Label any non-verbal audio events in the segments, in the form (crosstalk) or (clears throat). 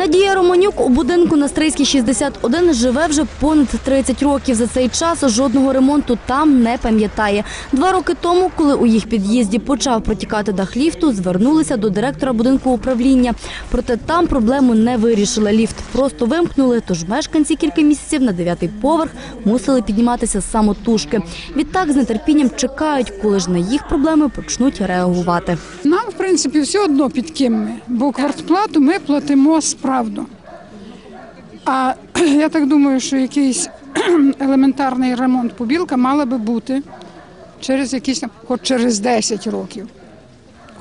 Надія Романюк у будинку на Стрийській 61 живе вже понад 30 років. За цей час жодного ремонту там не пам'ятає. Два роки тому, коли у їх під'їзді почав протікати дах ліфту, звернулися до директора будинку управління. Проте там проблему не вирішили. Ліфт просто вимкнули, тож мешканці кілька місяців на дев'ятий поверх мусили підніматися самотужки. Відтак з нетерпінням чекають, коли ж на їх проблеми почнуть реагувати. Нам, в принципі, все одно під ким ми, бо квартплату ми платимо справду. А (clears throat) я так думаю, що якийсь (clears throat) елементарний ремонт побілка мала би бути через якісь, хоч через 10 років,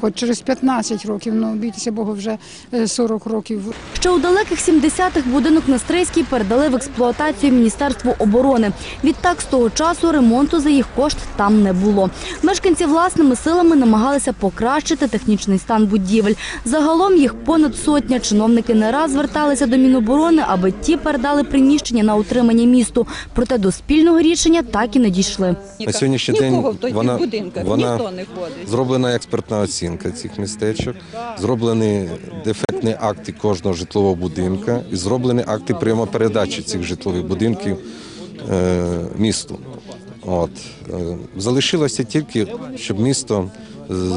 хоч через 15 років, ну бійтеся Богу, вже е, 40 років. Ще у далеких 70-х будинок на Стрийській передали в експлуатацію Міністерству оборони. Відтак з того часу ремонту за їх кошт там не було. Мешканці власними силами намагалися покращити технічний стан будівель. Загалом їх понад сотня. Чиновники не раз зверталися до Міноборони, аби ті передали приміщення на утримання місту. Проте до спільного рішення так і не дійшли. На сьогоднішній день вона, будинках, вона ніхто не ходить. зроблена експертна оцінка цих містечок, зроблені дефектні акти кожного житлового будинка і зроблені акти прийомопередачі цих житлових будинків е, місту. От. Е, залишилося тільки, щоб місто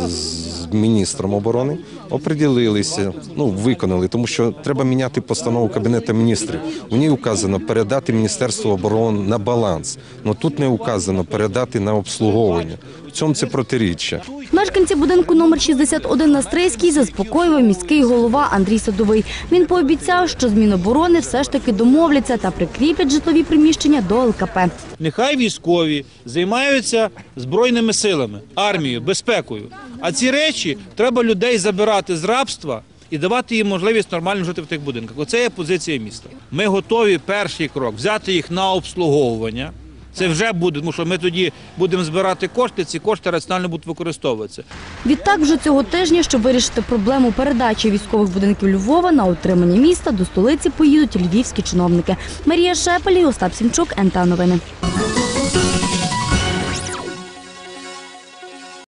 з- міністром оборони оприділилися, ну виконали, тому що треба міняти постанову Кабінету міністрів. У ній указано передати Міністерству оборони на баланс. але тут не указано передати на обслуговування. В цьому це протиріччя. Мешканці будинку номер 61 на Стрийській заспокоював міський голова Андрій Садовий. Він пообіцяв, що з Міноборони все ж таки домовляться та прикріплять житлові приміщення до ЛКП. Нехай військові займаються збройними силами, армією, безпекою. А ці речі треба людей забирати з рабства і давати їм можливість нормально жити в тих будинках. Оце є позиція міста. Ми готові перший крок взяти їх на обслуговування. Це вже буде, тому що ми тоді будемо збирати кошти. Ці кошти раціонально будуть використовуватися. Відтак вже цього тижня, щоб вирішити проблему передачі військових будинків Львова на отримання міста, до столиці поїдуть львівські чиновники. Марія Шепелі, Остап Сімчук, НТА Новини.